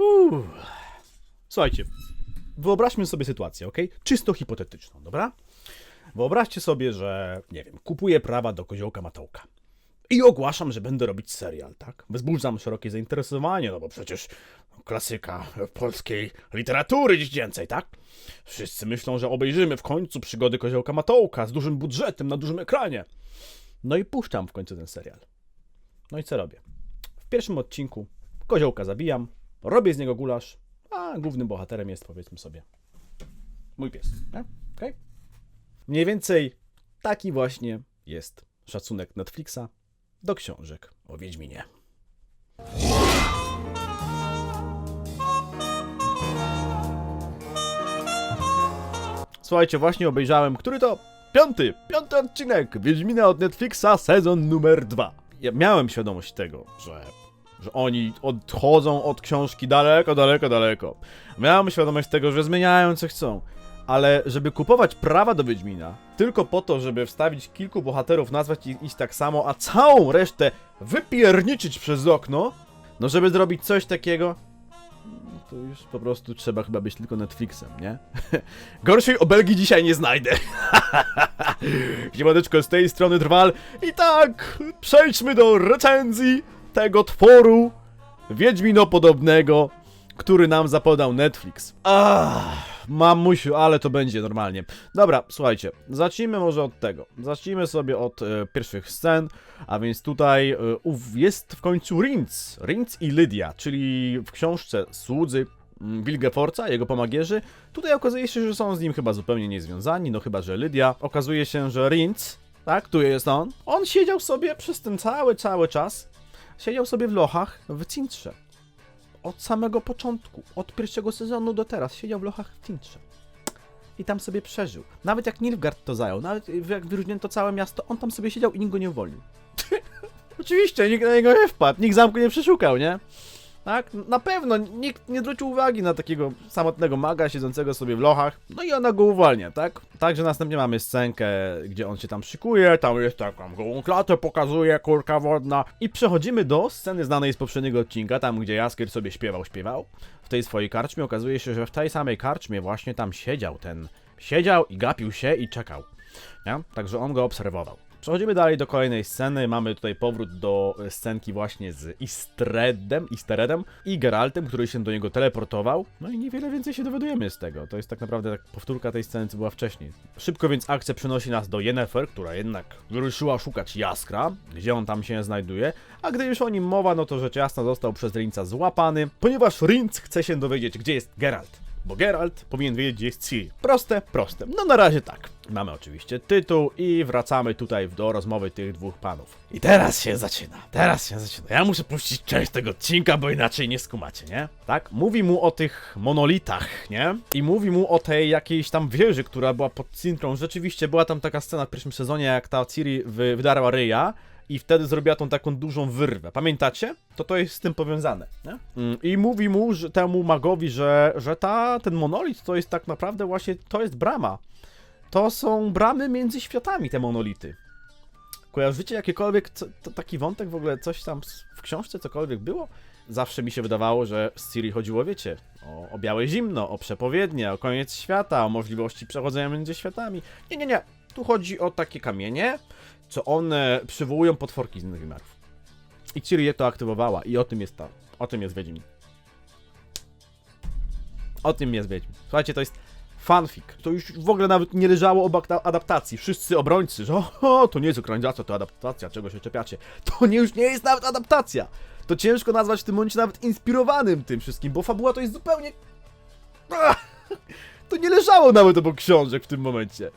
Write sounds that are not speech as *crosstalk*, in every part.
Uuu. Słuchajcie, wyobraźmy sobie sytuację, ok? Czysto hipotetyczną, dobra? Wyobraźcie sobie, że, nie wiem, kupuję prawa do koziołka Matołka. I ogłaszam, że będę robić serial, tak? Wzbudzam szerokie zainteresowanie, no bo przecież klasyka polskiej literatury dziecięcej, tak? Wszyscy myślą, że obejrzymy w końcu przygody koziołka Matołka z dużym budżetem na dużym ekranie. No i puszczam w końcu ten serial. No i co robię? W pierwszym odcinku koziołka zabijam, robię z niego gulasz, a głównym bohaterem jest, powiedzmy sobie, mój pies. Okej? Mniej więcej taki właśnie jest szacunek Netflixa do książek o Wiedźminie. Słuchajcie, właśnie obejrzałem, który to piąty, piąty odcinek Wiedźmina od Netflixa, sezon numer dwa. Ja miałem świadomość tego, że, że oni odchodzą od książki daleko, daleko, daleko. Miałem świadomość tego, że zmieniają co chcą. Ale żeby kupować prawa do Wiedźmina, tylko po to, żeby wstawić kilku bohaterów, nazwać ich, ich tak samo, a całą resztę wypierniczyć przez okno, no żeby zrobić coś takiego, to już po prostu trzeba chyba być tylko Netflixem, nie? *laughs* Gorszej obelgi dzisiaj nie znajdę. *laughs* Siemaneczko, z tej strony Drwal. I tak, przejdźmy do recenzji tego tworu Wiedźminopodobnego, który nam zapodał Netflix. Ah, mamusiu, ale to będzie normalnie. Dobra, słuchajcie, zacznijmy może od tego. Zacznijmy sobie od e, pierwszych scen, a więc tutaj e, jest w końcu Rinc. Rinc i Lydia, czyli w książce słudzy mm, Wilgefortza, jego pomagierzy. Tutaj okazuje się, że są z nim chyba zupełnie niezwiązani, no chyba, że Lydia. Okazuje się, że Rinc, tak, tu jest on, on siedział sobie przez ten cały, cały czas, siedział sobie w lochach w Cintrze od samego początku, od pierwszego sezonu do teraz, siedział w lochach w Tintrze. I tam sobie przeżył. Nawet jak Nilfgaard to zajął, nawet jak wyróżniono to całe miasto, on tam sobie siedział i nikt go nie uwolnił. *laughs* Oczywiście, nikt na niego nie wpadł, nikt zamku nie przeszukał, nie? Tak? Na pewno nikt nie zwrócił uwagi na takiego samotnego maga siedzącego sobie w lochach. No i ona go uwalnia, tak? Także następnie mamy scenkę, gdzie on się tam szykuje, tam jest taką gołą klatę, pokazuje kurka wodna. I przechodzimy do sceny znanej z poprzedniego odcinka, tam gdzie Jaskier sobie śpiewał, śpiewał. W tej swojej karczmie okazuje się, że w tej samej karczmie właśnie tam siedział ten. Siedział i gapił się i czekał. Nie? Także on go obserwował. Przechodzimy dalej do kolejnej sceny. Mamy tutaj powrót do scenki właśnie z Istredem, Isteredem i Geraltem, który się do niego teleportował. No i niewiele więcej się dowiadujemy z tego. To jest tak naprawdę tak powtórka tej sceny, co była wcześniej. Szybko więc akcja przenosi nas do Yennefer, która jednak wyruszyła szukać Jaskra, gdzie on tam się znajduje. A gdy już o nim mowa, no to rzecz jasna został przez Rinca złapany, ponieważ Rinc chce się dowiedzieć, gdzie jest Geralt. Bo Geralt powinien wiedzieć, gdzie jest Ciri. Proste, proste. No na razie tak. Mamy oczywiście tytuł i wracamy tutaj do rozmowy tych dwóch panów. I teraz się zaczyna. Teraz się zaczyna. Ja muszę puścić część tego odcinka, bo inaczej nie skumacie, nie? Tak? Mówi mu o tych monolitach, nie? I mówi mu o tej jakiejś tam wieży, która była pod Cintrą. Rzeczywiście była tam taka scena w pierwszym sezonie, jak ta Ciri wy wydarła ryja i wtedy zrobiła tą taką dużą wyrwę. Pamiętacie? To to jest z tym powiązane. Nie? Mm, I mówi mu, że temu magowi, że, że ta, ten monolit to jest tak naprawdę właśnie, to jest brama. To są bramy między światami, te monolity. Kojarzycie jakiekolwiek, to taki wątek w ogóle, coś tam w książce, cokolwiek było? Zawsze mi się wydawało, że z Ciri chodziło, wiecie, o, o białe zimno, o przepowiednie, o koniec świata, o możliwości przechodzenia między światami. Nie, nie, nie. Tu chodzi o takie kamienie, co one przywołują potworki z innych wymiarów. I Ciri je to aktywowała i o tym jest to. O tym jest Wiedźmin. O tym jest Wiedźmin. Słuchajcie, to jest fanfic. To już w ogóle nawet nie leżało obok ta- adaptacji. Wszyscy obrońcy, że *laughs* o, to nie jest ekranizacja, to adaptacja, czego się czepiacie. To nie, już nie jest nawet adaptacja. To ciężko nazwać w tym momencie nawet inspirowanym tym wszystkim, bo fabuła to jest zupełnie... Ach! To nie leżało nawet obok książek w tym momencie.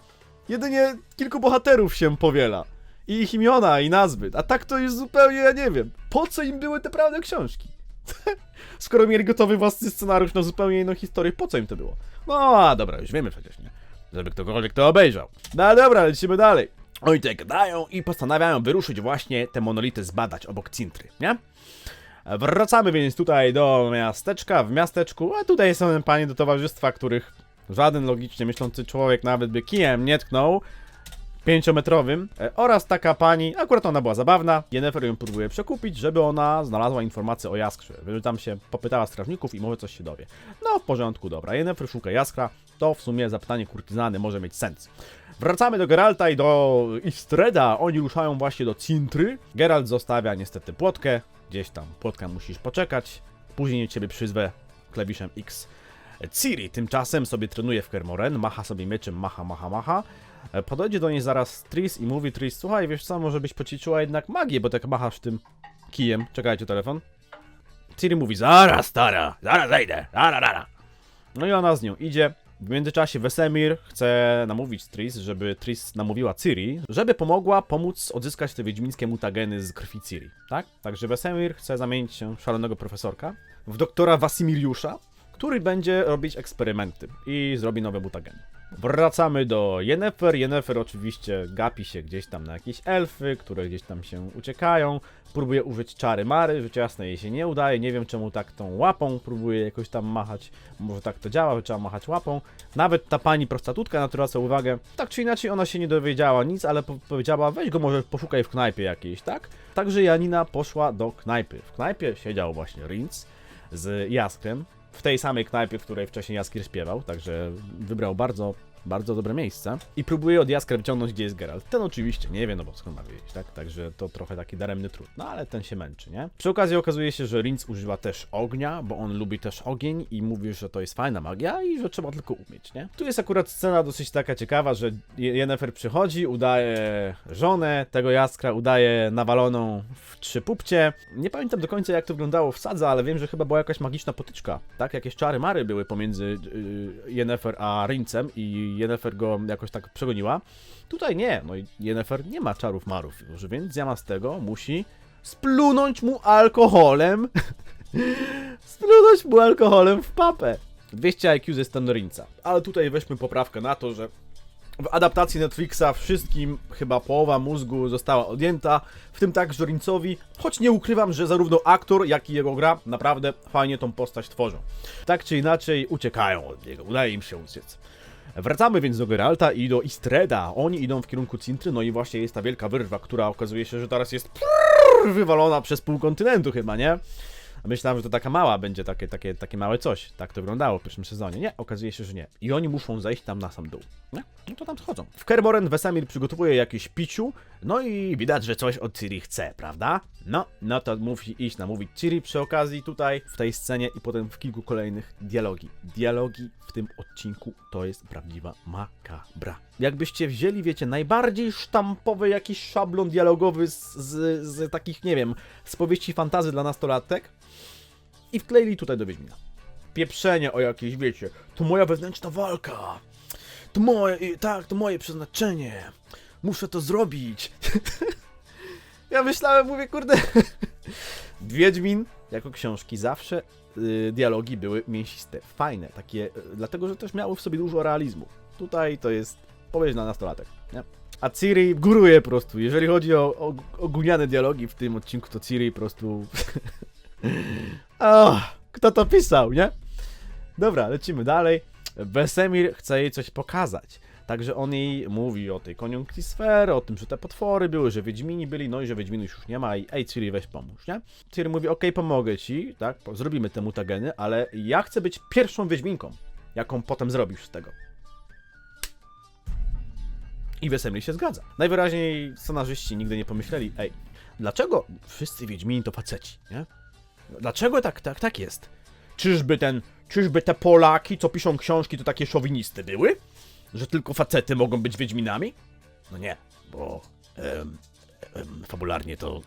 Jedynie kilku bohaterów się powiela. I ich imiona, i nazwy. A tak to jest zupełnie, ja nie wiem. Po co im były te prawne książki? *laughs* Skoro mieli gotowy własny scenariusz na zupełnie inną historię, po co im to było? No, a dobra, już wiemy przecież, nie? Żeby ktokolwiek to obejrzał. No dobra, lecimy dalej. Oni tutaj gadają i postanawiają wyruszyć właśnie te monolity zbadać obok Cintry, nie? Wracamy więc tutaj do miasteczka, w miasteczku, a tutaj są panie do towarzystwa, których żaden logicznie myślący człowiek nawet by kijem nie tknął. Pięciometrowym e, oraz taka pani, akurat ona była zabawna, Yennefer ją próbuje przekupić, żeby ona znalazła informacje o Jaskrze, żeby tam się popytała strażników i może coś się dowie. No, w porządku, dobra, Yennefer szuka Jaskra, to w sumie zapytanie kurtyzany może mieć sens. Wracamy do Geralta i do Istreda, oni ruszają właśnie do Cintry. Geralt zostawia niestety płotkę, gdzieś tam płotka musisz poczekać, później ciebie przyzwę klawiszem X. Ciri tymczasem sobie trenuje w Kermoren, macha sobie mieczem, macha, macha, macha. E, Podejdzie do niej zaraz Tris i mówi Tris, słuchaj, wiesz co, może byś poćwiczyła jednak magię, bo tak machasz tym kijem. Czekajcie, telefon. Ciri mówi, zaraz stara, zaraz zejdę, zaraz, zaraz. No i ona z nią idzie. W międzyczasie Wesemir chce namówić Tris, żeby Tris namówiła Ciri, żeby pomogła pomóc odzyskać te wiedźmińskie mutageny z krwi Ciri, tak? Także Wesemir chce zamienić się w szalonego profesorka w doktora Wasimiliusza, który będzie robić eksperymenty i zrobi nowe mutageny. Wracamy do Yennefer. Yennefer oczywiście gapi się gdzieś tam na jakieś elfy, które gdzieś tam się uciekają. Próbuje użyć czary mary, rzecz jasna jej się nie udaje. Nie wiem czemu tak tą łapą próbuje jakoś tam machać. Może tak to działa, że trzeba machać łapą. Nawet ta pani prostytutka, na którą zwracam uwagę, tak czy inaczej ona się nie dowiedziała nic, ale po powiedziała weź go może poszukaj w knajpie jakiejś, tak? Także Janina poszła do knajpy. W knajpie siedział właśnie Rinc z Jaskrem. W tej samej knajpie, w której wcześniej Jaskier śpiewał, także wybrał bardzo, bardzo dobre miejsce. I próbuje od Jaskra wyciągnąć, gdzie jest Geralt. Ten oczywiście nie wie, no bo skąd ma wiedzieć, tak? Także to trochę taki daremny trud. No ale ten się męczy, nie? Przy okazji okazuje się, że Rinc używa też ognia, bo on lubi też ogień i mówi, że to jest fajna magia i że trzeba tylko umieć, nie? Tu jest akurat scena dosyć taka ciekawa, że Je- Yennefer przychodzi, udaje żonę tego Jaskra, udaje nawaloną w trzy pupcie. Nie pamiętam do końca jak to wyglądało w sadze, ale wiem, że chyba była jakaś magiczna potyczka, tak? Jakieś czary mary były pomiędzy yy, Yennefer a Rincem i Yennefer go jakoś tak przegoniła. Tutaj nie, no i Yennefer nie ma czarów marów już, więc tego musi splunąć mu alkoholem *laughs* splunąć mu alkoholem w papę. 200 IQ ze stanu Rinca. Ale tutaj weźmy poprawkę na to, że w adaptacji Netflixa wszystkim chyba połowa mózgu została odjęta, w tym także Rincowi, choć nie ukrywam, że zarówno aktor, jak i jego gra naprawdę fajnie tą postać tworzą. Tak czy inaczej uciekają od niego, udaje im się uciec. Wracamy więc do Geralta i do Istreda. Oni idą w kierunku Cintry, no i właśnie jest ta wielka wyrwa, która okazuje się, że teraz jest wywalona przez pół kontynentu chyba, nie? Myślałem, że to taka mała będzie, takie, takie, takie małe coś. Tak to wyglądało w pierwszym sezonie. Nie, okazuje się, że nie. I oni muszą zejść tam na sam dół. Nie? No to tam schodzą. W Kermoren Wesemir przygotowuje jakieś piciu, no i widać, że coś od Ciri chce, prawda? No, no to musi iść namówić Ciri przy okazji tutaj, w tej scenie i potem w kilku kolejnych dialogi. Dialogi w tym odcinku to jest prawdziwa makabra. Jakbyście wzięli, wiecie, najbardziej sztampowy jakiś szablon dialogowy z, z, z takich, nie wiem, z powieści fantazy dla nastolatek i wkleili tutaj do Wiedźmina. Pieprzenie o jakieś, wiecie, to moja wewnętrzna walka. To moje, tak, to moje przeznaczenie. Muszę to zrobić. *laughs* ja myślałem, mówię, kurde. *laughs* Wiedźmin jako książki zawsze y, dialogi były mięsiste, fajne, takie, y, dlatego że też miały w sobie dużo realizmu. Tutaj to jest powieść dla nastolatek, nie? A Ciri góruje po prostu. Jeżeli chodzi o, o, o gówniane dialogi w tym odcinku, to Ciri po prostu... *laughs* O, kto to pisał, nie? Dobra, lecimy dalej. Wesemir chce jej coś pokazać. Także on jej mówi o tej koniunkcji sfery, o tym, że te potwory były, że Wiedźmini byli, no i że Wiedźminów już nie ma i ej Ciri weź pomóż, nie? Ciri mówi, okej, pomogę ci, tak, zrobimy te mutageny, ale ja chcę być pierwszą Wiedźminką, jaką potem zrobisz z tego. I Wesemir się zgadza. Najwyraźniej scenarzyści nigdy nie pomyśleli, ej, dlaczego wszyscy Wiedźmini to faceci, nie? Dlaczego tak, tak, tak jest? Czyżby ten, czyżby te Polaki, co piszą książki, to takie szowinisty były? Że tylko facety mogą być Wiedźminami? No nie, bo em, em, fabularnie to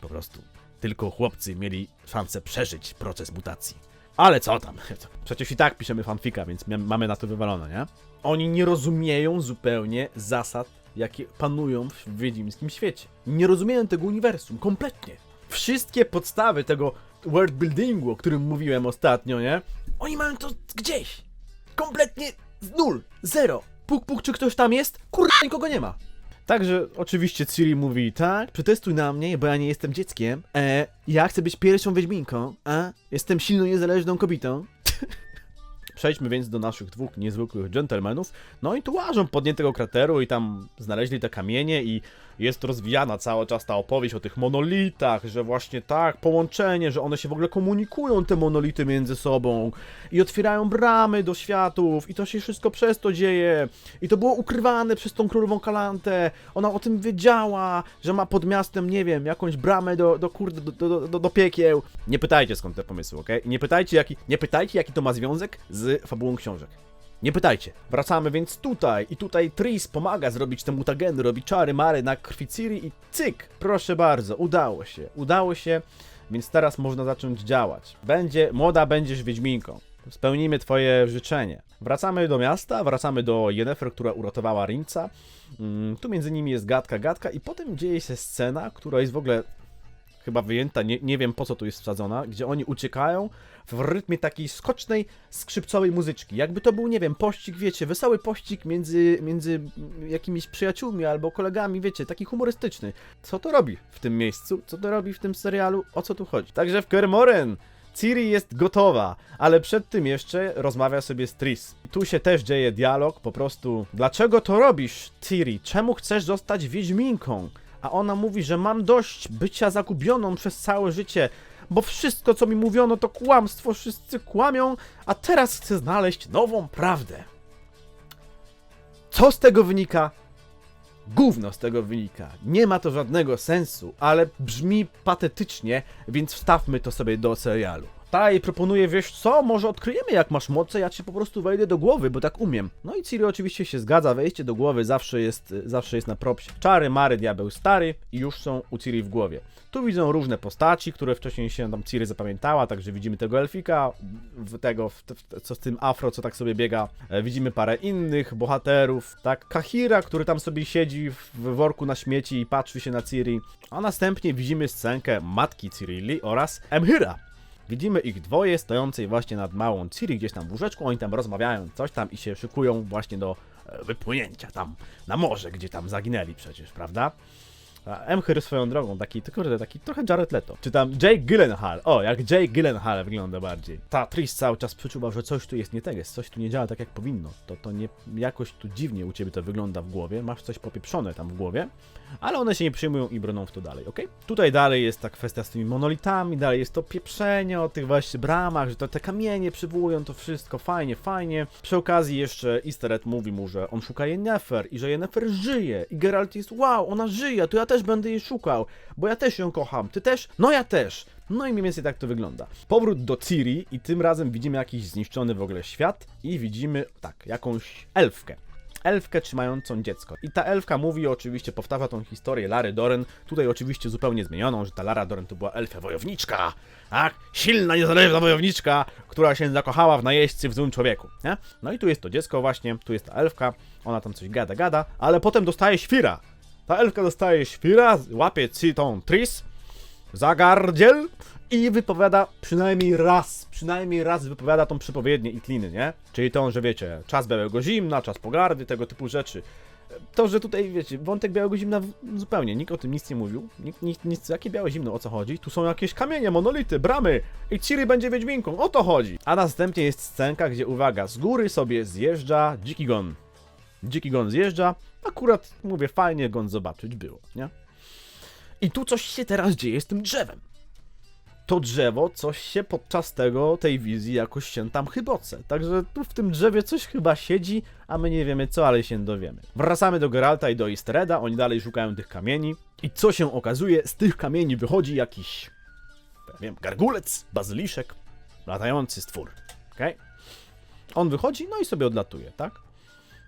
po prostu tylko chłopcy mieli szansę przeżyć proces mutacji. Ale co tam? *laughs* Przecież i tak piszemy fanfika, więc mamy na to wywalone, nie? Oni nie rozumieją zupełnie zasad, jakie panują w wiedźmińskim świecie. Nie rozumieją tego uniwersum, kompletnie. Wszystkie podstawy tego worldbuildingu, o którym mówiłem ostatnio, nie? Oni mają to gdzieś. Kompletnie nul, zero. Puk, puk, czy ktoś tam jest? Kurde, nikogo nie ma. Także oczywiście Ciri mówi, tak, przetestuj na mnie, bo ja nie jestem dzieckiem. E, ja chcę być pierwszą Wiedźminką, a jestem silną, niezależną kobietą. Przejdźmy więc do naszych dwóch niezwykłych dżentelmenów. No i tu łażą po dnie tego krateru i tam znaleźli te kamienie i jest rozwijana cały czas ta opowieść o tych monolitach, że właśnie tak, połączenie, że one się w ogóle komunikują, te monolity między sobą i otwierają bramy do światów i to się wszystko przez to dzieje i to było ukrywane przez tą królową Kalantę, ona o tym wiedziała, że ma pod miastem, nie wiem, jakąś bramę do, do kurde, do, do, do, do piekieł. Nie pytajcie skąd te pomysły? I nie pytajcie jaki, nie pytajcie jaki to ma związek z fabułą książek. Nie pytajcie. Wracamy więc tutaj i tutaj Tris pomaga zrobić te mutageny, robi czary mary na krwi Ciri i cyk, proszę bardzo, udało się, udało się, więc teraz można zacząć działać. Będzie, młoda będziesz Wiedźminką. Spełnimy twoje życzenie. Wracamy do miasta, wracamy do Yennefer, która uratowała Rinca. Mm, tu między nimi jest gadka, gadka i potem dzieje się scena, która jest w ogóle chyba wyjęta, nie, nie wiem po co tu jest wsadzona, gdzie oni uciekają w rytmie takiej skocznej, skrzypcowej muzyczki. Jakby to był, nie wiem, pościg, wiecie, wesoły pościg między, między jakimiś przyjaciółmi albo kolegami, wiecie, taki humorystyczny. Co to robi w tym miejscu? Co to robi w tym serialu? O co tu chodzi? Także w Kermoren Ciri jest gotowa, ale przed tym jeszcze rozmawia sobie z Tris. Tu się też dzieje dialog, po prostu Dlaczego to robisz, Ciri? Czemu chcesz zostać Wiedźminką? A ona mówi, że mam dość bycia zagubioną przez całe życie, bo wszystko co mi mówiono to kłamstwo, wszyscy kłamią, a teraz chcę znaleźć nową prawdę. Co z tego wynika? Gówno z tego wynika. Nie ma to żadnego sensu, ale brzmi patetycznie, więc wstawmy to sobie do serialu. Ta jej proponuje, wiesz co, może odkryjemy jak masz moce, ja ci po prostu wejdę do głowy, bo tak umiem. No i Ciri oczywiście się zgadza, wejście do głowy zawsze jest, zawsze jest na propsie. Czary, mary, diabeł stary i już są u Ciri w głowie. Tu widzą różne postaci, które wcześniej się tam Ciri zapamiętała, także widzimy tego elfika, tego, co z tym afro, co tak sobie biega. E, widzimy parę innych bohaterów, tak, Kahira, który tam sobie siedzi w worku na śmieci i patrzy się na Ciri. A następnie widzimy scenkę matki Cirilli oraz Emhyra. Widzimy ich dwoje stojącej właśnie nad małą Ciri gdzieś tam w łóżeczku, oni tam rozmawiają coś tam i się szykują właśnie do e, wypłynięcia tam na morze, gdzie tam zaginęli przecież, prawda? Emhyr swoją drogą, taki, to kurde, taki trochę Jared Leto. Czy tam Jake Gyllenhaal, o, jak Jake Gyllenhaal wygląda bardziej. Ta Tris cały czas przeczuwa, że coś tu jest nie tak, jest, coś tu nie działa tak jak powinno. To, to nie, jakoś tu dziwnie u ciebie to wygląda w głowie, masz coś popieprzone tam w głowie, ale one się nie przyjmują i bronią w to dalej, ok? Tutaj dalej jest ta kwestia z tymi monolitami, dalej jest to pieprzenie o tych właśnie bramach, że to te kamienie przywołują to wszystko, fajnie, fajnie. Przy okazji jeszcze Easter egg mówi mu, że on szuka Yennefer i że Yennefer żyje i Geralt jest, wow, ona żyje, to ja też będę jej szukał, bo ja też ją kocham, ty też? No ja też! No i mniej więcej tak to wygląda. Powrót do Ciri i tym razem widzimy jakiś zniszczony w ogóle świat i widzimy, tak, jakąś elfkę elfkę trzymającą dziecko. I ta elfka mówi, oczywiście powtarza tą historię Lary Doren, tutaj oczywiście zupełnie zmienioną, że ta Lara Doren to była elfę wojowniczka, tak? Silna, niezależna wojowniczka, która się zakochała w najeźdźcy w złym człowieku, nie? No i tu jest to dziecko właśnie, tu jest ta elfka, ona tam coś gada, gada, ale potem dostaje świra. Ta elfka dostaje świra, łapie ci tą Tris, zagardziel i wypowiada przynajmniej raz, przynajmniej raz wypowiada tą przypowiednię i tliny, nie? Czyli tą, że wiecie, czas białego zimna, czas pogardy, tego typu rzeczy. To, że tutaj, wiecie, wątek białego zimna zupełnie, nikt o tym nic nie mówił, nikt, nikt nic, jakie białe zimno, o co chodzi? Tu są jakieś kamienie, monolity, bramy i Ciri będzie wiedźminką, o to chodzi! A następnie jest scenka, gdzie, uwaga, z góry sobie zjeżdża dziki gon. Dziki gon zjeżdża, akurat, mówię, fajnie gon zobaczyć było, nie? I tu coś się teraz dzieje z tym drzewem to drzewo, coś się podczas tego, tej wizji jakoś się tam chyboce. Także tu w tym drzewie coś chyba siedzi, a my nie wiemy co, ale się dowiemy. Wracamy do Geralta i do Istereda, oni dalej szukają tych kamieni. I co się okazuje, z tych kamieni wychodzi jakiś, ja wiem, gargulec, bazyliszek, latający stwór. Okej? On wychodzi, no i sobie odlatuje, tak?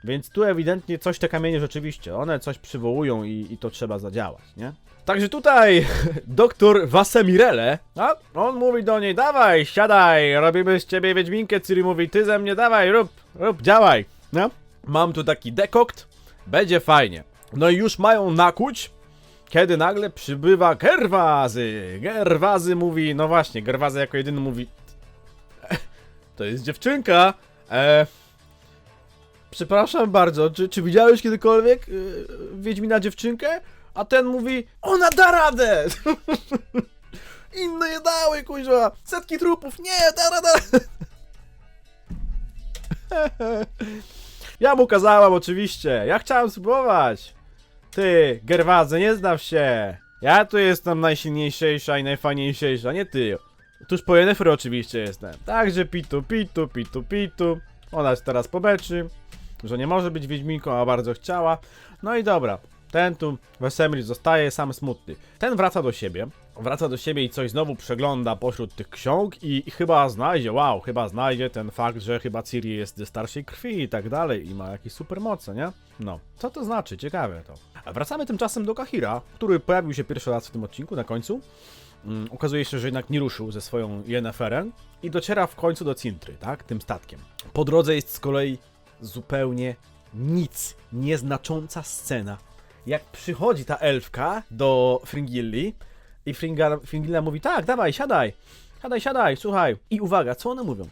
Więc tu ewidentnie coś te kamienie rzeczywiście, one coś przywołują i, i to trzeba zadziałać, nie? Także tutaj *laughs* doktor Wasemirele, a on mówi do niej, dawaj, siadaj, robimy z ciebie wiedźminkę, Ciri mówi, ty ze mnie, dawaj, rób, rób, działaj, no? Mam tu taki dekokt, będzie fajnie. No i już mają nakuć, kiedy nagle przybywa Gerwazy. Gerwazy mówi, no właśnie, Gerwazy jako jedyny mówi, *laughs* to jest dziewczynka, e, Przepraszam bardzo, czy, czy widziałeś kiedykolwiek yy, Wiedźmina dziewczynkę? A ten mówi, ona da radę! *laughs* Inne je dały, kuźwa! Setki trupów, nie, da radę! *laughs* Ja mu kazałam oczywiście, ja chciałem spróbować. Ty, Gerwadze, nie znaw się. Ja tu jestem najsilniejsza i najfajniejsza, nie ty. Tuż po Yennefer oczywiście jestem. Także pitu, pitu, pitu, pitu. Ona jest teraz po beczy, że nie może być Wiedźminką, a bardzo chciała. No i dobra, ten tu Wesemir zostaje sam smutny. Ten wraca do siebie, wraca do siebie i coś znowu przegląda pośród tych ksiąg i, chyba znajdzie, wow, chyba znajdzie ten fakt, że chyba Ciri jest ze starszej krwi i tak dalej i ma jakieś supermoce, nie? No, co to znaczy? Ciekawe to. A wracamy tymczasem do Kahira, który pojawił się pierwszy raz w tym odcinku, na końcu. Mm, okazuje się, że jednak nie ruszył ze swoją Yenneferem i dociera w końcu do Cintry, tak? Tym statkiem. Po drodze jest z kolei zupełnie nic, nieznacząca scena. Jak przychodzi ta elfka do Fringilli i Fringa, Fringilla mówi, tak, dawaj, siadaj, siadaj, siadaj, słuchaj. I uwaga, co one mówią?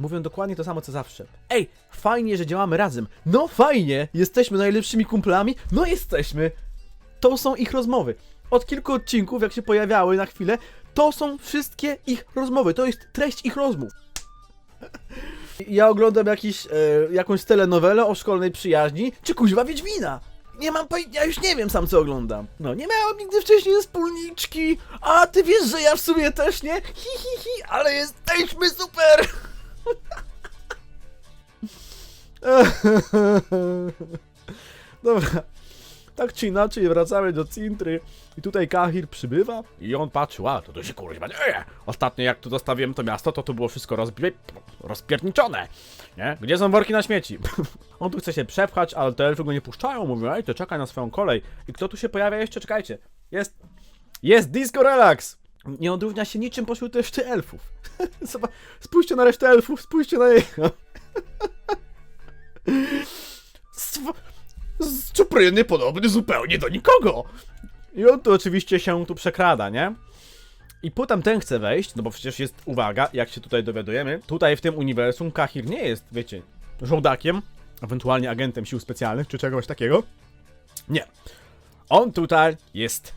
Mówią dokładnie to samo co zawsze. Ej, fajnie, że działamy razem. No fajnie, jesteśmy najlepszymi kumplami. No jesteśmy. To są ich rozmowy. Od kilku odcinków, jak się pojawiały na chwilę, to są wszystkie ich rozmowy. To jest treść ich rozmów. *laughs* Ja oglądam jakiś, e, jakąś telenowelę o szkolnej przyjaźni, czy kuźwa Wiedźmina. Nie mam pojęcia, ja już nie wiem sam co oglądam. No, nie miałem nigdy wcześniej wspólniczki. A ty wiesz, że ja w sumie też nie? Hi, hi, hi, ale jesteśmy super! *laughs* Dobra. Tak czy inaczej, wracamy do Cintry i tutaj Kahir przybywa i on patrzy, a to tu się kurwa dzieje. Ostatnio jak tu zostawiłem to miasto, to tu było wszystko rozbie... rozpierniczone. Nie? Gdzie są worki na śmieci? *laughs* on tu chce się przepchać, ale te elfy go nie puszczają, mówią, ej, to czekaj na swoją kolej. I kto tu się pojawia jeszcze? Czekajcie. Jest... Jest Disco Relax! Nie odróżnia się niczym pośród reszty elfów. *laughs* Spójrzcie na resztę elfów, spójrzcie na niego. *laughs* Sw- Czupryny podobny zupełnie do nikogo. I on tu oczywiście się tu przekrada, nie? I potem ten chce wejść, no bo przecież jest, uwaga, jak się tutaj dowiadujemy, tutaj w tym uniwersum Kahir nie jest, wiecie, żołdakiem, ewentualnie agentem sił specjalnych czy czegoś takiego. Nie. On tutaj jest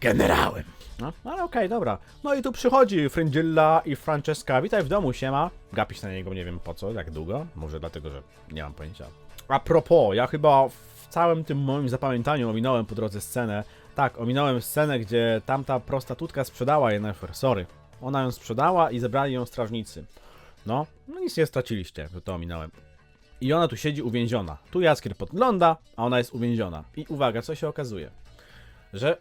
generałem. No, ale okej, dobra. No i tu przychodzi Fringilla i Francesca. Witaj w domu, siema. Gapić na niego nie wiem po co, jak długo. Może dlatego, że nie mam pojęcia. A propos, ja chyba w całym tym moim zapamiętaniu ominąłem po drodze scenę. Tak, ominąłem scenę, gdzie tamta prostytutka sprzedała Yennefer. Sorry. Ona ją sprzedała i zebrali ją strażnicy. No, no nic nie straciliście, że to ominąłem. I ona tu siedzi uwięziona. Tu Jaskier podgląda, a ona jest uwięziona. I uwaga, co się okazuje? Że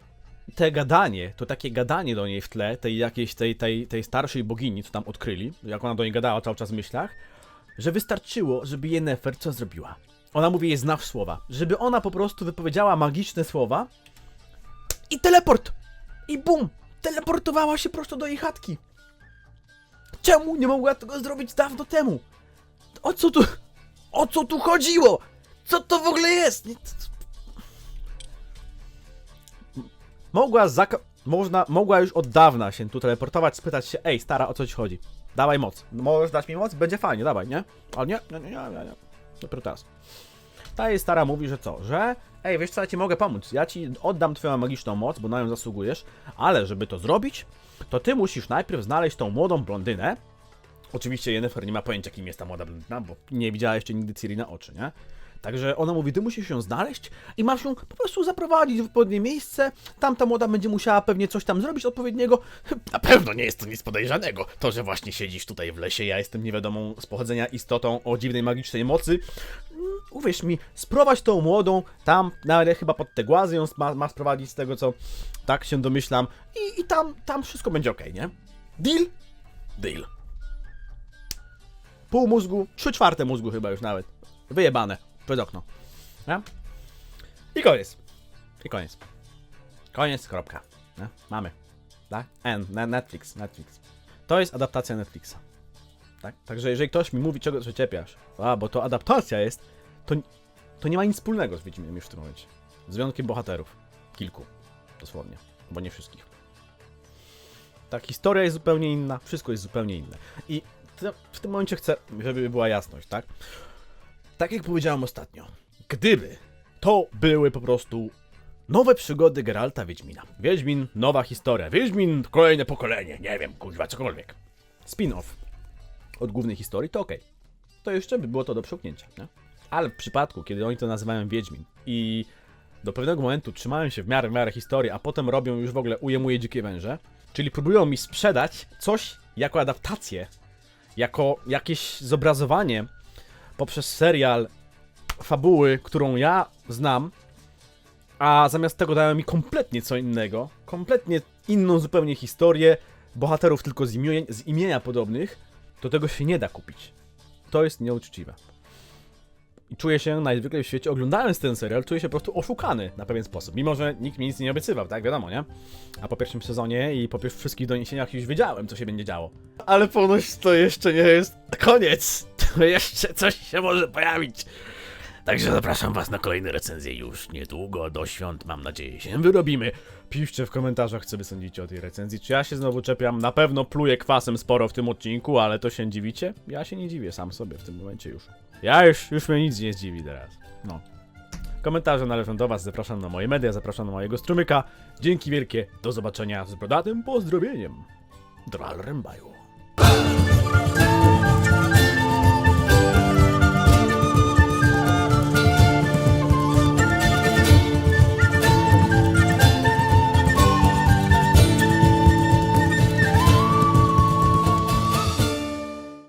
te gadanie, to takie gadanie do niej w tle, tej jakiejś, tej, tej, tej starszej bogini, co tam odkryli, jak ona do niej gadała cały czas w myślach, że wystarczyło, żeby Yennefer co zrobiła? Ona mówi jej znaw słowa. Żeby ona po prostu wypowiedziała magiczne słowa i teleport! I bum! Teleportowała się prosto do jej chatki. Czemu nie mogła tego zrobić dawno temu? O co tu... O co tu chodziło? Co to w ogóle jest? Mogła. Można, mogła już od dawna się tu teleportować, spytać się, ej stara, o co ci chodzi? Dawaj moc. Możesz dać mi moc? Będzie fajnie, dawaj, nie? Ale nie, nie, nie, nie, nie, nie. Dopiero teraz. Ta jej stara mówi, że co? Że ej, wiesz co, ja ci mogę pomóc. Ja ci oddam twoją magiczną moc, bo na nią zasługujesz, ale żeby to zrobić, to ty musisz najpierw znaleźć tą młodą blondynę. Oczywiście Yennefer nie ma pojęcia, kim jest ta młoda blondyna, bo nie widziała jeszcze nigdy Ciri na oczy, nie? Także ona mówi, ty musisz ją znaleźć i masz ją po prostu zaprowadzić w odpowiednie miejsce. Tamta młoda będzie musiała pewnie coś tam zrobić odpowiedniego. Na pewno nie jest to nic podejrzanego. To, że właśnie siedzisz tutaj w lesie, ja jestem niewiadomą z pochodzenia istotą o dziwnej magicznej mocy. Mm, Uwierz mi, sprowadź tą młodą, tam nawet chyba pod te głazy ją ma, ma sprowadzić z tego, co tak się domyślam. I, i tam, tam wszystko będzie ok, nie? Deal? Deal. Pół mózgu, trzy czwarte mózgu chyba już nawet. Wyjebane. Przez okno. Nie? I koniec. I koniec. Koniec, kropka. Nie? Mamy. Tak? N, ne- Netflix, Netflix. To jest adaptacja Netflixa. Tak? Także jeżeli ktoś mi mówi, czego się czepiasz, a, bo to adaptacja jest, to, to nie ma nic wspólnego z Wiedźminem już w tym momencie. Z wyjątkiem bohaterów. Kilku. Dosłownie. Bo nie wszystkich. Tak, historia jest zupełnie inna, wszystko jest zupełnie inne. I w tym momencie chcę, żeby była jasność, tak? Tak jak powiedziałem ostatnio, gdyby to były po prostu nowe przygody Geralta Wiedźmina. Wiedźmin, nowa historia. Wiedźmin, kolejne pokolenie. Nie wiem, kurwa, cokolwiek. Spin-off od głównej historii, to okej. to jeszcze by było to do przełknięcia, nie? Ale w przypadku, kiedy oni to nazywają Wiedźmin i do pewnego momentu trzymają się w miarę, w miarę historii, a potem robią już w ogóle ujemuje dzikie węże, czyli próbują mi sprzedać coś jako adaptację, jako jakieś zobrazowanie poprzez serial fabuły, którą ja znam, a zamiast tego dają mi kompletnie co innego, kompletnie inną zupełnie historię, bohaterów tylko z imienia, z imienia podobnych, to tego się nie da kupić. To jest nieuczciwe. I czuję się najzwykle w świecie, oglądając ten serial, czuję się po prostu oszukany na pewien sposób. Mimo, że nikt mi nic nie obiecywał, tak? Wiadomo, nie? A po pierwszym sezonie i po pier- wszystkich doniesieniach już wiedziałem, co się będzie działo. Ale ponoć to jeszcze nie jest koniec. *laughs* To jeszcze coś się może pojawić. Także zapraszam was na kolejne recenzje już niedługo, do świąt mam nadzieję się wyrobimy. Piszcie w komentarzach, co wy sądzicie o tej recenzji. Czy ja się znowu czepiam? Na pewno pluję kwasem sporo w tym odcinku, ale to się dziwicie? Ja się nie dziwię sam sobie w tym momencie już. Ja już, już mnie nic nie zdziwi teraz. No. Komentarze należą do was, zapraszam na moje media, zapraszam na mojego strumyka. Dzięki wielkie, do zobaczenia z brodatym pozdrowieniem. Dral Rembaju.